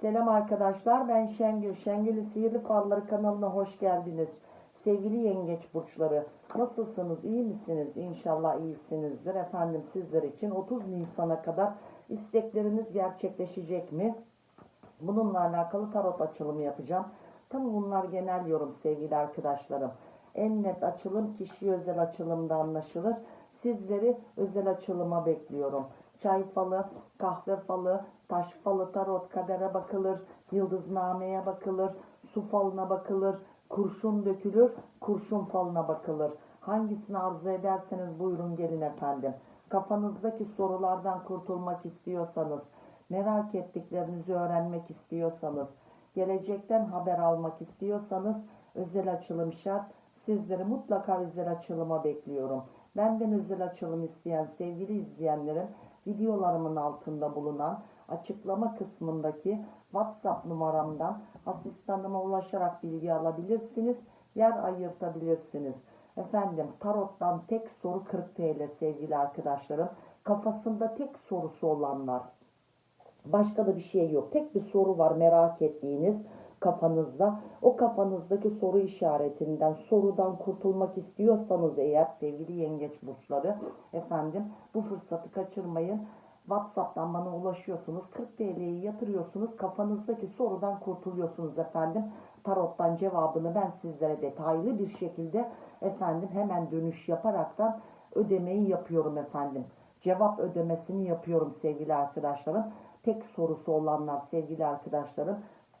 Selam arkadaşlar ben Şengül. Şengül'ün Sihirli Falları kanalına hoş geldiniz. Sevgili yengeç burçları nasılsınız iyi misiniz? İnşallah iyisinizdir. Efendim sizler için 30 Nisan'a kadar istekleriniz gerçekleşecek mi? Bununla alakalı tarot açılımı yapacağım. Tam bunlar genel yorum sevgili arkadaşlarım. En net açılım kişi özel açılımda anlaşılır. Sizleri özel açılıma bekliyorum. Çay falı, kahve falı, taş falı, tarot, kadere bakılır, yıldıznameye bakılır, su falına bakılır, kurşun dökülür, kurşun falına bakılır. Hangisini arzu ederseniz buyurun gelin efendim. Kafanızdaki sorulardan kurtulmak istiyorsanız, merak ettiklerinizi öğrenmek istiyorsanız, gelecekten haber almak istiyorsanız özel açılım şart. Sizleri mutlaka özel açılıma bekliyorum. Benden özel açılım isteyen sevgili izleyenlerim videolarımın altında bulunan açıklama kısmındaki WhatsApp numaramdan asistanıma ulaşarak bilgi alabilirsiniz. Yer ayırtabilirsiniz. Efendim tarottan tek soru 40 TL sevgili arkadaşlarım. Kafasında tek sorusu olanlar Başka da bir şey yok. Tek bir soru var merak ettiğiniz kafanızda. O kafanızdaki soru işaretinden, sorudan kurtulmak istiyorsanız eğer sevgili yengeç burçları efendim bu fırsatı kaçırmayın. WhatsApp'tan bana ulaşıyorsunuz. 40 TL'yi yatırıyorsunuz. Kafanızdaki sorudan kurtuluyorsunuz efendim. Tarottan cevabını ben sizlere detaylı bir şekilde efendim hemen dönüş yaparaktan ödemeyi yapıyorum efendim. Cevap ödemesini yapıyorum sevgili arkadaşlarım. Tek sorusu olanlar sevgili arkadaşlarım.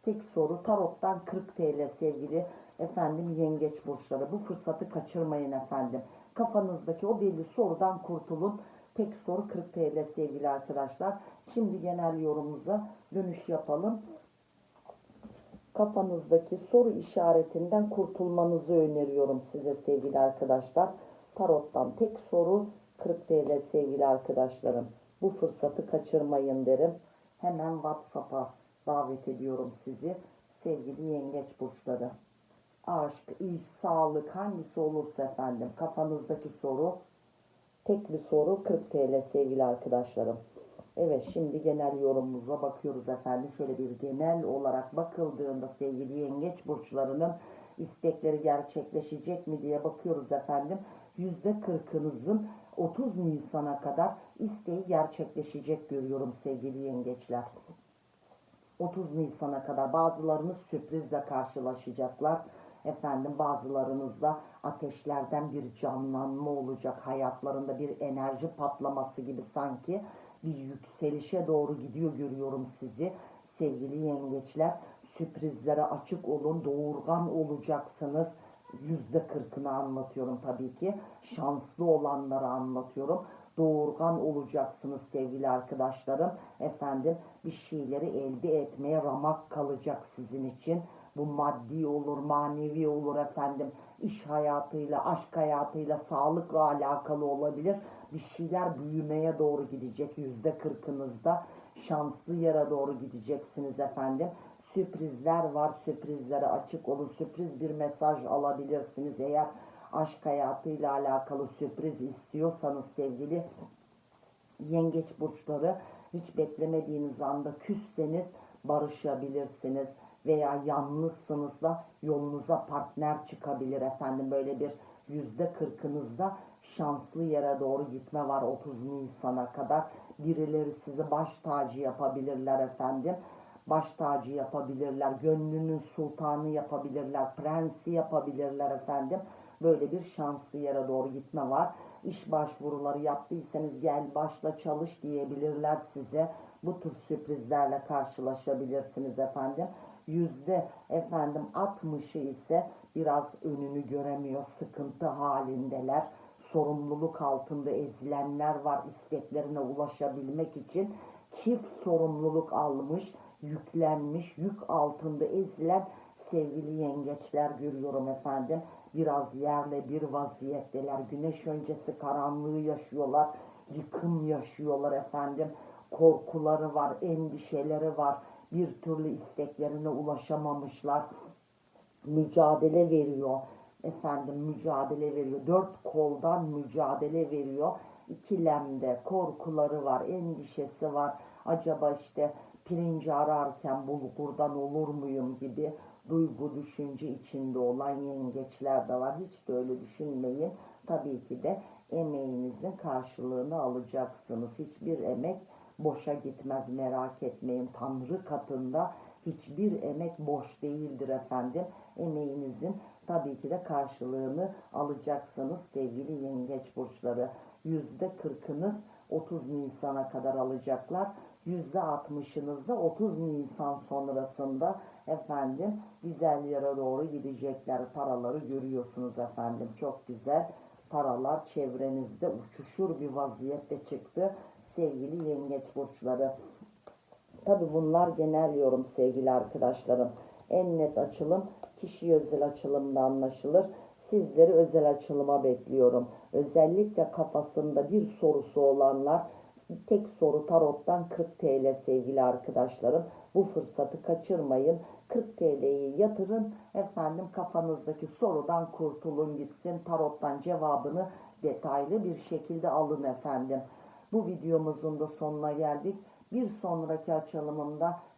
Tek soru tarottan 40 TL sevgili efendim yengeç burçları. Bu fırsatı kaçırmayın efendim. Kafanızdaki o deli sorudan kurtulun. Tek soru 40 TL sevgili arkadaşlar. Şimdi genel yorumumuza dönüş yapalım. Kafanızdaki soru işaretinden kurtulmanızı öneriyorum size sevgili arkadaşlar. Tarottan tek soru 40 TL sevgili arkadaşlarım. Bu fırsatı kaçırmayın derim. Hemen WhatsApp'a davet ediyorum sizi. Sevgili yengeç burçları. Aşk, iş, sağlık hangisi olursa efendim kafanızdaki soru tek bir soru 40 TL sevgili arkadaşlarım. Evet şimdi genel yorumumuza bakıyoruz efendim. Şöyle bir genel olarak bakıldığında sevgili yengeç burçlarının istekleri gerçekleşecek mi diye bakıyoruz efendim. %40'ınızın 30 Nisan'a kadar isteği gerçekleşecek görüyorum sevgili yengeçler. 30 Nisan'a kadar bazılarınız sürprizle karşılaşacaklar. Efendim bazılarınızda ateşlerden bir canlanma olacak. Hayatlarında bir enerji patlaması gibi sanki bir yükselişe doğru gidiyor görüyorum sizi. Sevgili yengeçler sürprizlere açık olun. Doğurgan olacaksınız. Yüzde kırkını anlatıyorum tabii ki. Şanslı olanları anlatıyorum doğurgan olacaksınız sevgili arkadaşlarım. Efendim bir şeyleri elde etmeye ramak kalacak sizin için. Bu maddi olur, manevi olur efendim. İş hayatıyla, aşk hayatıyla, sağlıkla alakalı olabilir. Bir şeyler büyümeye doğru gidecek yüzde kırkınızda. Şanslı yere doğru gideceksiniz efendim. Sürprizler var, sürprizlere açık olun. Sürpriz bir mesaj alabilirsiniz. Eğer aşk hayatıyla alakalı sürpriz istiyorsanız sevgili yengeç burçları hiç beklemediğiniz anda küsseniz barışabilirsiniz veya yalnızsınız da yolunuza partner çıkabilir efendim. Böyle bir yüzde kırkınızda şanslı yere doğru gitme var 30 Nisan'a kadar. Birileri sizi baş tacı yapabilirler efendim baş tacı yapabilirler gönlünün sultanı yapabilirler prensi yapabilirler efendim böyle bir şanslı yere doğru gitme var. İş başvuruları yaptıysanız gel başla çalış diyebilirler size. Bu tür sürprizlerle karşılaşabilirsiniz efendim. Yüzde efendim 60'ı ise biraz önünü göremiyor, sıkıntı halindeler. Sorumluluk altında ezilenler var isteklerine ulaşabilmek için. Çift sorumluluk almış, yüklenmiş, yük altında ezilen sevgili yengeçler görüyorum efendim biraz yerle bir vaziyetteler. Güneş öncesi karanlığı yaşıyorlar, yıkım yaşıyorlar efendim. Korkuları var, endişeleri var. Bir türlü isteklerine ulaşamamışlar. Mücadele veriyor. Efendim mücadele veriyor. Dört koldan mücadele veriyor. İkilemde korkuları var, endişesi var. acaba işte pirinci ararken bulgurdan olur muyum gibi duygu düşünce içinde olan yengeçler de var. Hiç de öyle düşünmeyin. Tabii ki de emeğinizin karşılığını alacaksınız. Hiçbir emek boşa gitmez merak etmeyin. Tanrı katında hiçbir emek boş değildir efendim. Emeğinizin tabii ki de karşılığını alacaksınız sevgili yengeç burçları. Yüzde kırkınız 30 Nisan'a kadar alacaklar. Yüzde altmışınız da 30 Nisan sonrasında efendim güzel yere doğru gidecekler. Paraları görüyorsunuz efendim. Çok güzel paralar çevrenizde uçuşur bir vaziyette çıktı. Sevgili yengeç burçları. Tabi bunlar genel yorum sevgili arkadaşlarım. En net açılım kişi özel açılımda anlaşılır. Sizleri özel açılıma bekliyorum. Özellikle kafasında bir sorusu olanlar tek soru tarottan 40 TL sevgili arkadaşlarım. Bu fırsatı kaçırmayın. 40 TL'yi yatırın. Efendim kafanızdaki sorudan kurtulun gitsin. Tarottan cevabını detaylı bir şekilde alın efendim. Bu videomuzun da sonuna geldik. Bir sonraki açılımımda